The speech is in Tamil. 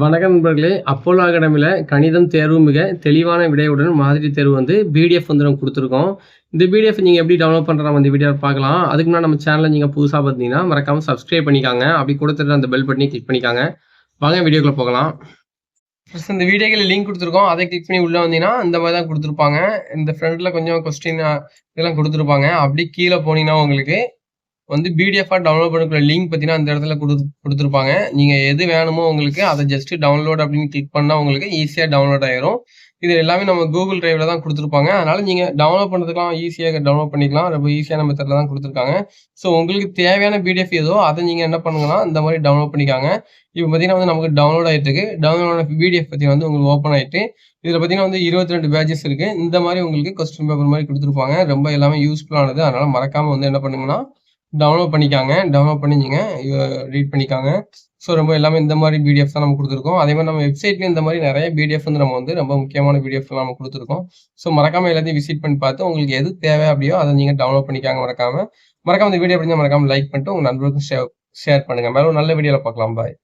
வணக்கம் நண்பர்களே அப்போலோ அகாடமியில் கணிதம் தேர்வு மிக தெளிவான விடையுடன் மாதிரி தேர்வு வந்து பிடிஎஃப் வந்து நம்ம கொடுத்துருக்கோம். இந்த பிடிஎஃப் நீங்கள் எப்படி டவுன்லோட் பண்ணுற நம்ம இந்த வீடியோ பார்க்கலாம். அதுக்கு முன்னாடி நம்ம சேனலில் நீங்கள் புதுசாக பார்த்தீங்கன்னா மறக்காமல் சப்ஸ்கிரைப் பண்ணிக்காங்க. அப்படி கொடுத்துட்டு அந்த பெல் பட்டனையும் கிளிக் பண்ணிக்காங்க. வாங்க வீடியோக்குள்ளே போகலாம். ஃபஸ்ட் இந்த வீடியோக்கில் லிங்க் கொடுத்துருக்கோம். அதை கிளிக் பண்ணி உள்ளே வந்தீங்கன்னா இந்த மாதிரி தான் கொடுத்துருப்பாங்க. இந்த ஃப்ரண்ட்டில் கொஞ்சம் கொஸ்டின் இதெல்லாம் கொடுத்துருப்பாங்க. அப்படி கீழே போனீங்கன்னா உங்களுக்கு வந்து பிடிஎஃபாக டவுன்லோட் பண்ணக்கூடிய லிங்க் பார்த்தீங்கன்னா அந்த இடத்துல கொடு கொடுத்துருப்பாங்க. நீங்கள் எது வேணுமோ உங்களுக்கு அதை ஜஸ்ட் டவுன்லோட் அப்படின்னு கிளிக் பண்ணால் உங்களுக்கு ஈஸியாக டவுன்லோட் ஆயிரும். இது எல்லாமே நம்ம கூகுள் டிரைவில் தான் கொடுத்துருப்பாங்க. அதனால் நீங்கள் டவுன்லோட் பண்ணுறதுக்கெலாம் ஈஸியாக டவுன்லோட் பண்ணிக்கலாம். ரொம்ப ஈஸியான மெத்தடில் தான் கொடுத்துருக்காங்க. ஸோ உங்களுக்கு தேவையான பிடிஎஃப் ஏதோ அதை நீங்கள் என்ன பண்ணுங்கன்னா இந்த மாதிரி டவுன்லோட் பண்ணிக்காங்க. இப்போ பார்த்தீங்கன்னா வந்து நமக்கு டவுன்லோட் ஆகிட்டு இருக்கு டவுன்லோட் ஆன பிடிஎஃப் பற்றி வந்து உங்களுக்கு ஓப்பன் ஆகிட்டு இதில் பார்த்தீங்கன்னா வந்து இருபத்தி ரெண்டு பேஜஸ் இருக்குது இந்த மாதிரி உங்களுக்கு கொஸ்டின் பேப்பர் மாதிரி கொடுத்துருப்பாங்க. ரொம்ப எல்லாமே யூஸ்ஃபுல்லானது அதனால் மறக்காமல் வந்து என்ன பண்ணுங்கன்னா டவுன்லோட் பண்ணிக்காங்க. டவுன்லோட் பண்ணிங்க ரீட் பண்ணிக்காங்க. ஸோ ரொம்ப எல்லாமே இந்த மாதிரி பிடிஎஃப் தான் நம்ம கொடுத்துருக்கோம். அதே மாதிரி நம்ம வெப்சைட்லேயும் இந்த மாதிரி நிறைய பிடிஎஃப் வந்து நம்ம வந்து ரொம்ப முக்கியமான பிடிஎஃப் நம்ம கொடுத்துருக்கோம். ஸோ மறக்காமல் எல்லாத்தையும் விசிட் பண்ணி பார்த்து உங்களுக்கு எது தேவை அப்படியோ அதை நீங்கள் டவுன்லோட் பண்ணிக்காங்க மறக்காமல் மறக்காம இந்த வீடியோ பிடிச்சா மறக்காமல் லைக் பண்ணிட்டு உங்கள் நண்பர்களுக்கும் ஷேர் ஷேர் பண்ணுங்கள் மேலும் நல்ல வீடியோவில் பார்க்கலாம். பாய்